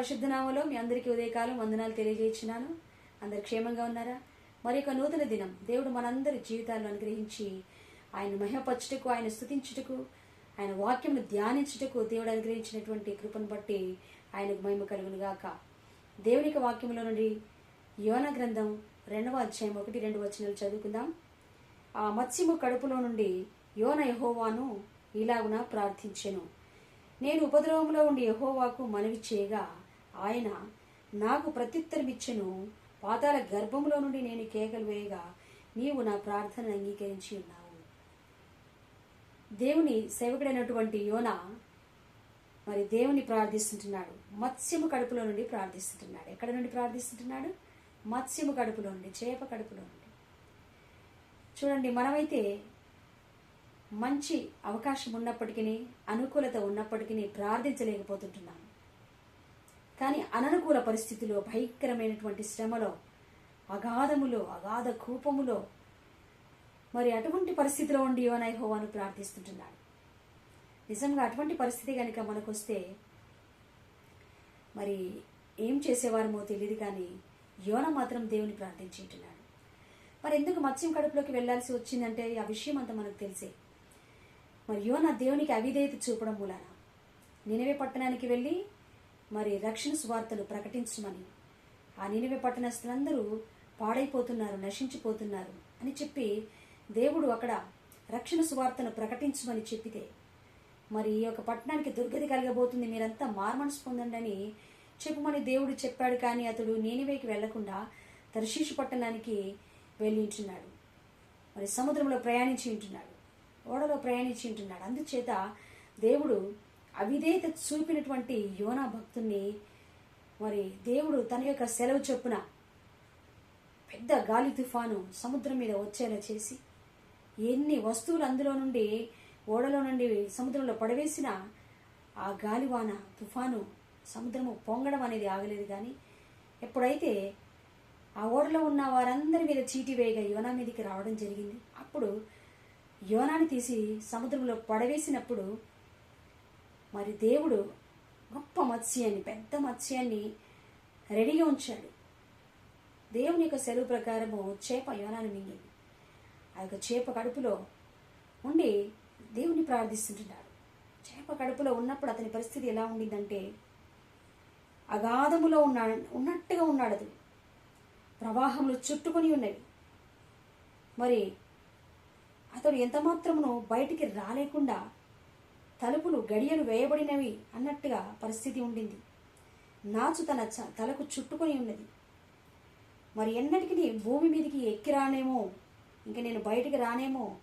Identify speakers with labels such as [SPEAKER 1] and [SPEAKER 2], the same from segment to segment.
[SPEAKER 1] పరిశుద్ధ నామంలో మీ అందరికీ ఉదయకాలం వందనాలు తెలియజేయించినాను అందరు క్షేమంగా ఉన్నారా? మరి ఒక నూతన దినం దేవుడు మనందరి జీవితాలను అనుగ్రహించి ఆయన మహిమపరచుటకు ఆయన స్తుతించుటకు ఆయన వాక్యమును ధ్యానించుటకు దేవుడు అనుగ్రహించినటువంటి కృపను బట్టి ఆయనకు మహిమ కలుగునుగాక. దేవునికి వాక్యంలో నుండి యోన గ్రంథం రెండవ అధ్యాయం ఒకటి రెండు వచనాలు చదువుకుందాం. ఆ మత్స్యము కడుపులో నుండి యోన యహోవాను ఇలాగున ప్రార్థించెను. నేను ఉపద్రవంలో ఉండి యహోవాకు మనవి చేయగా ఆయన నాకు ప్రత్యుత్తరమిచ్చెను. పాతాల గర్భంలో నుండి నేను కేకలు వేయగా నీవు నా ప్రార్థన అంగీకరించి ఉన్నావు. దేవుని సేవకుడైనటువంటి యోన మరి దేవుని ప్రార్థిస్తుంటున్నాడు. మత్స్యము కడుపులో నుండి ప్రార్థిస్తుంటున్నాడు. ఎక్కడ నుండి ప్రార్థిస్తుంటున్నాడు? మత్స్యము కడుపులో నుండి చేప కడుపులో నుండి. చూడండి మనమైతే మంచి అవకాశం ఉన్నప్పటికీ అనుకూలత ఉన్నప్పటికీ ప్రార్థించలేకపోతుంటున్నాను కానీ అననుకూల పరిస్థితిలో భయంకరమైనటువంటి శ్రమలో అగాధములో అగాధ కూపములో మరి అటువంటి పరిస్థితిలో ఉండి యోనై హోవాను ప్రార్థిస్తుంటున్నాడు. నిజంగా అటువంటి పరిస్థితి కనుక మనకు వస్తే మరి ఏం చేసేవారమో తెలియదు కానీ యోన మాత్రం దేవుని ప్రార్థించుంటున్నాడు మరి ఎందుకు మత్స్యం కడుపులోకి వెళ్ళాల్సి వచ్చిందంటే ఆ విషయం అంతా మనకు తెలిసే. మరి యోన దేవునికి అవిధేయత చూపడం మూలాన. నినవే పట్టణానికి వెళ్ళి మరి రక్షణ సువార్తలు ప్రకటించమని. ఆ నినవే పట్టణస్తులందరూ పాడైపోతున్నారు నశించిపోతున్నారు అని చెప్పి దేవుడు అక్కడ రక్షణ సువార్తను ప్రకటించమని చెప్పితే. మరి ఈ యొక్క పట్టణానికి దుర్గతి కలగబోతుంది మీరంతా మార్మనసు పొందండి అని చెప్పమని దేవుడు చెప్పాడు కానీ అతడు నేనివేకి వెళ్ళకుండా తర్శీషు పట్టణానికి వెళ్ళింటున్నాడు మరి సముద్రంలో ప్రయాణించి ఉంటున్నాడు ఓడలో ప్రయాణించి ఉంటున్నాడు. అందుచేత దేవుడు అవిధేయత చూపినటువంటి యోనా భక్తుణ్ణి మరి దేవుడు తన యొక్క సెలవు చొప్పున పెద్ద గాలి తుఫాను సముద్రం మీద వచ్చేలా చేసి ఎన్ని వస్తువులు అందులో నుండి ఓడలో నుండి సముద్రంలో పడవేసినా ఆ గాలివాన తుఫాను సముద్రము పొంగడం అనేది ఆగలేదు. కానీ ఎప్పుడైతే ఆ ఓడలో ఉన్న వారందరి మీద చీటి వేయగా యోనా మీదకి రావడం జరిగింది. అప్పుడు యోనాని తీసి సముద్రంలో పడవేసినప్పుడు మరి దేవుడు గొప్ప మత్స్యాన్ని పెద్ద మత్స్యాన్ని రెడీగా ఉంచాడు. దేవుని యొక్క సెలవు ప్రకారము చేప యోనాన్ని మింగింది. ఆ యొక్క చేప కడుపులో ఉండి దేవుని ప్రార్థిస్తుంటున్నాడు. చేప కడుపులో ఉన్నప్పుడు అతని పరిస్థితి ఎలా ఉండిందంటే అగాధములో ఉన్నా ఉన్నట్టుగా ఉన్నాడు అది ప్రవాహములు చుట్టుకొని ఉన్నవి. మరి అతడు ఎంత మాత్రమును బయటికి రాలేకుండా తలుపులు గడియలు వేయబడినవి అన్నట్టుగా పరిస్థితి ఉండింది. నాచు తన చ- తలకు చుట్టుకొని ఉన్నది. మరి ఎన్నటికీ భూమి మీదకి ఎక్కి రానేమో ఇంకా నేను బయటికి రానేమో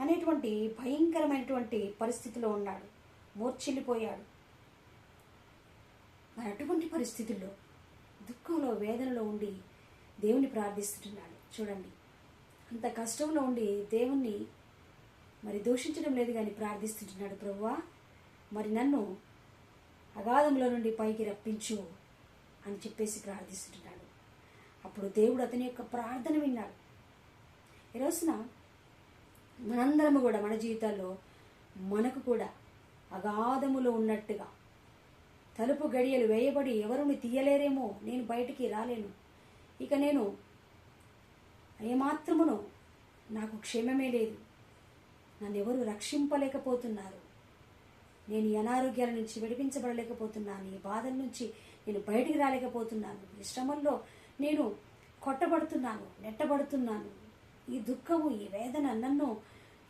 [SPEAKER 1] అనేటువంటి భయంకరమైనటువంటి పరిస్థితిలో ఉన్నాడు. మూర్చిల్లిపోయాడు మరి అటువంటి పరిస్థితుల్లో దుఃఖంలో వేదనలో ఉండి దేవుని ప్రార్థిస్తున్నాడు చూడండి. అంత కష్టంలో ఉండి దేవుణ్ణి మరి దూషించడం లేదు కానీ ప్రార్థిస్తుంటున్నాడు ప్రభువా. మరి నన్ను అగాధంలో నుండి పైకి రప్పించు అని చెప్పేసి ప్రార్థిస్తుంటున్నాడు. అప్పుడు దేవుడు అతని యొక్క ప్రార్థన విన్నాడు. ఈ రోజున మనందరము కూడా మన జీవితాల్లో మనకు కూడా అగాధములో ఉన్నట్టుగా తలుపు గడియలు వేయబడి ఎవరిని తీయలేరేమో నేను బయటికి రాలేను. ఇక నేను ఏమాత్రమును నాకు క్షేమమే లేదు. నన్ను ఎవరు రక్షింపలేకపోతున్నారు. నేను ఈ అనారోగ్యాల నుంచి విడిపించబడలేకపోతున్నాను. ఈ బాధల నుంచి నేను బయటికి రాలేకపోతున్నాను. ఈ శ్రమల్లో నేను కొట్టబడుతున్నాను నెట్టబడుతున్నాను. ఈ దుఃఖము ఈ వేదన నన్ను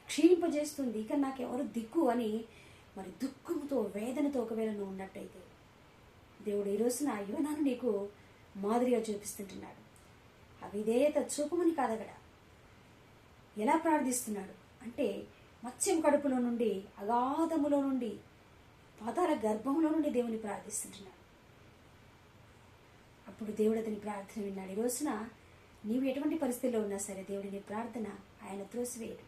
[SPEAKER 1] క్షీణింపజేస్తుంది. ఇక నాకెవరు దిక్కు అని మరి దుఃఖంతో వేదనతో ఒకవేళ నువ్వు ఉన్నట్టయితే దేవుడు ఈ రోజున యువనాన్ని నీకు మాదిరిగా చూపిస్తుంటున్నాడు. అవిధేయత చూపమని కాదగడ. ఎలా ప్రార్థిస్తున్నాడు? అంటే మత్స్యం కడుపులో నుండి అగాధములో నుండి పాతాల గర్భంలో నుండి దేవుని ప్రార్థిస్తుంటున్నాడు. అప్పుడు దేవుడు అతని ప్రార్థన విన్నాడు. ఈ రోజున నీవు ఎటువంటి పరిస్థితిలో ఉన్నా సరే దేవుడిని ప్రార్థన ఆయన త్రోసివేయడు.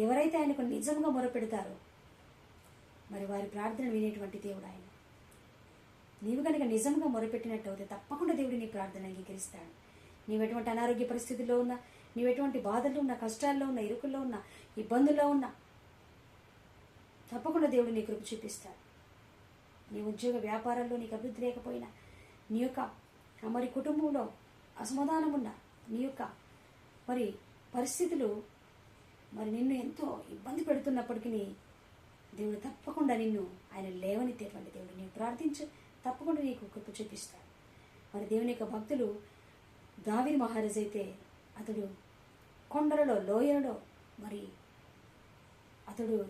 [SPEAKER 1] ఎవరైతే ఆయనకు నిజంగా మొరపెడతారో మరి వారి ప్రార్థన వినేటువంటి దేవుడు ఆయన. నీవు కనుక నిజంగా మొరపెట్టినట్టు అయితే తప్పకుండా దేవుడిని ప్రార్థన అంగీకరిస్తాడు. నీవు ఎటువంటి అనారోగ్య పరిస్థితుల్లో ఉన్నా నీవు ఎటువంటి బాధల్లో ఉన్నా కష్టాల్లో ఉన్న ఇరుకుల్లో ఉన్న ఇబ్బందుల్లో ఉన్నా తప్పకుండా దేవుడు నీ కృప చూపిస్తాడు. నీ ఉద్యోగ వ్యాపారాల్లో నీకు అభివృద్ధి లేకపోయినా నీ యొక్క మరి కుటుంబంలో అసమాధానం ఉన్న నీ యొక్క మరి పరిస్థితులు మరి నిన్ను ఎంతో ఇబ్బంది పెడుతున్నప్పటికీ దేవుడు తప్పకుండా నిన్ను ఆయన లేవనెత్తేటువంటి దేవుడు నీవు ప్రార్థించు తప్పకుండా నీకు కృప చూపిస్తాడు. మరి దేవుని యొక్క భక్తులు దావిది మహారాజ్ అయితే అతడు కొండలలో లోయలలో మరి అతడు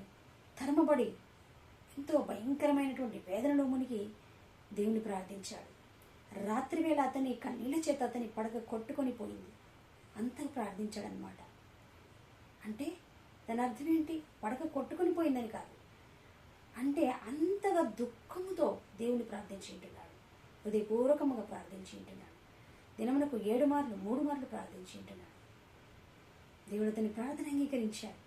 [SPEAKER 1] తరమబడి ఎంతో భయంకరమైనటువంటి వేదనలో మునిగి దేవుని ప్రార్థించాడు. రాత్రి వేళ అతని కన్నీళ్ళ చేత అతని పడక కొట్టుకొని పోయింది. అంత ప్రార్థించాడనమాట అంటే దాని అర్థం ఏంటి? పడక కొట్టుకొని పోయిందని కాదు. అంటే అంతగా దుఃఖముతో దేవుని ప్రార్థించి ఉంటున్నాడు. హృదయపూర్వకముగా ప్రార్థించి ఉంటున్నాడు. దినమునకు ఏడు మార్లు మూడు మార్లు ప్రార్థించి ఉంటున్నాడు. దేవుడు అతని ప్రార్థన అంగీకరించాడు.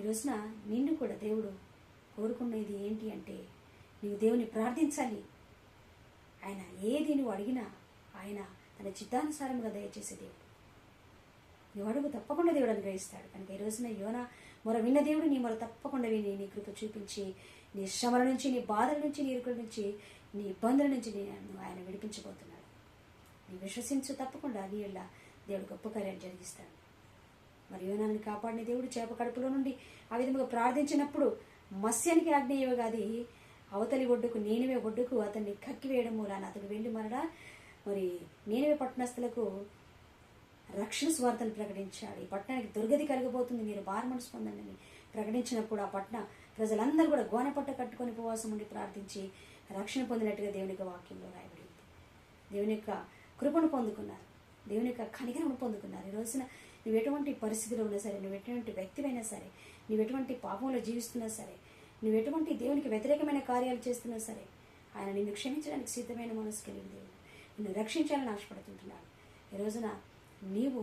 [SPEAKER 1] ఈ రోజున నిన్ను కూడా దేవుడు కోరుకున్నది ఏంటి అంటే నీవు దేవుని ప్రార్థించాలి. ఆయన ఏది నువ్వు అడిగినా ఆయన తన చిత్తానుసారముగా దయచేసే దేవుడు. నువ్వు అడుగు తప్పకుండా దేవుడు అనుగ్రహిస్తాడు. కనుక ఈ రోజున యోన మొర విన్న దేవుడు నీ మొర తప్పకుండా విని నీ కృప చూపించి నీ శ్రమల నుంచి నీ బాధల నుంచి నీ ఇరుకుల నుంచి నీ ఇబ్బందుల నుంచి నేను ఆయన విడిపించబోతున్నాను నీ విశ్వసించు తప్పకుండా నీ ఇళ్ళ దేవుడు గొప్ప కార్యాలు జరిగిస్తాడు. మరి యోనాన్ని కాపాడిన దేవుడు చేప కడుపులో నుండి ఆ విధముగా ప్రార్థించినప్పుడు మత్స్యానికి ఆజ్ఞేయగాది అవతలి ఒడ్డుకు నేనివే ఒడ్డుకు అతన్ని కక్కివేయడం మూలాన అతడు వెళ్ళి మరడా. మరి నేనివే పట్టణస్థులకు రక్షణ స్వార్థను ప్రకటించాడు. ఈ పట్టణానికి దుర్గతి కలగబోతుంది మీరు బార్మన్స్ పొందండి ప్రకటించినప్పుడు ఆ పట్టణ ప్రజలందరూ కూడా గోనపట్ట కట్టుకొని ఉపవాసం ఉండి ప్రార్థించి రక్షణ పొందినట్టుగా దేవుని యొక్క వాక్యంలో రాయబడింది. దేవుని యొక్క కృపను పొందుకున్నారు. దేవుని యొక్క కనికరమును పొందుకున్నారు. ఈ రోజున నువ్వు ఎటువంటి పరిస్థితిలో ఉన్నా సరే నువ్వు ఎటువంటి వ్యక్తివైనా సరే నువ్వు ఎటువంటి పాపంలో జీవిస్తున్నా సరే నువ్వు ఎటువంటి దేవునికి వ్యతిరేకమైన కార్యాలు చేస్తున్నా సరే ఆయన నిన్ను క్షమించడానికి సిద్ధమైన మనసు కలిగిన దేవుడు. నిన్ను రక్షించాలని ఆశపడుతుంటున్నాడు. ఈ రోజున నీవు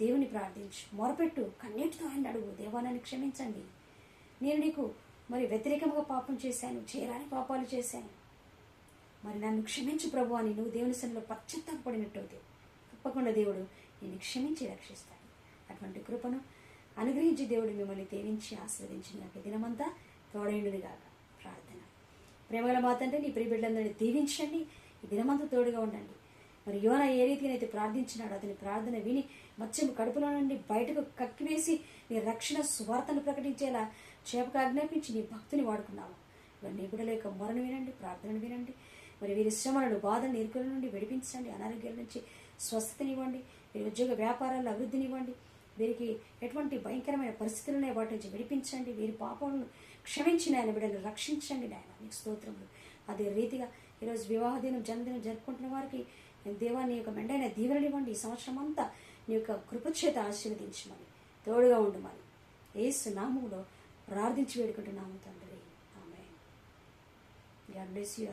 [SPEAKER 1] దేవుని ప్రార్థించు. మొరపెట్టు. కన్నీటితో ఆయన అడుగు. దేవానాన్ని క్షమించండి. నేను నీకు మరి వ్యతిరేకంగా పాపం చేశాను చేయరాని పాపాలు చేశాను. మరి నన్ను క్షమించు ప్రభు అని నువ్వు దేవుని సన్నిలో పశ్చాత్తాపడినట్టు తప్పకుండా దేవుడు నేను క్షమించి రక్షిస్తాడు. అటువంటి కృపను అనుగ్రహించి దేవుడు మిమ్మల్ని తేవించి ఆశీర్వదించిన దినమంతా తోడైండునిగాక. ప్రార్థన. ప్రేమగల మాతంటే నీ ప్రియ బిడ్డలందరినీ దీవించండి. ఈ దినమంతా తోడుగా ఉండండి. మరి యోన ఏ రీతిగానైతే ప్రార్థించినాడు అతని ప్రార్థన విని మత్స్యం కడుపులో నుండి బయటకు కక్కివేసి నీ రక్షణ స్వార్థను ప్రకటించేలా చేపకు ఆజ్ఞాపించి నీ భక్తిని వాడుకున్నావు మరి నీ బిడ్డల యొక్క మొరను వినండి ప్రార్థనను వినండి. మరి వీరి శ్రమలను బాధలు ఇరుకుల నుండి విడిపించండి. అనారోగ్యాల నుంచి స్వస్థతనివ్వండి. వీరి ఉద్యోగ వ్యాపారాల్లో అభివృద్ధినివ్వండి. వీరికి ఎటువంటి భయంకరమైన పరిస్థితులనే వాటి నుంచి విడిపించండి. వీరి పాపాలను క్షమించి ఆయన బిడ్డలు రక్షించండి నాయన. నీకు స్తోత్రములు. అదే రీతిగా ఈరోజు వివాహ దినం జన్మదినం జరుపుకుంటున్న వారికి దేవా నీ యొక్క మెండైన దీవెననివ్వండి. ఈ సంవత్సరం అంతా నీ యొక్క కృపచేత ఆశీర్వదించమని తోడుగా ఉండమని ఏసు నామంలో ప్రార్థించి వేడుకుంటున్నాము తండ్రి. ఆమె గాడ్ బ్లెస్ యూ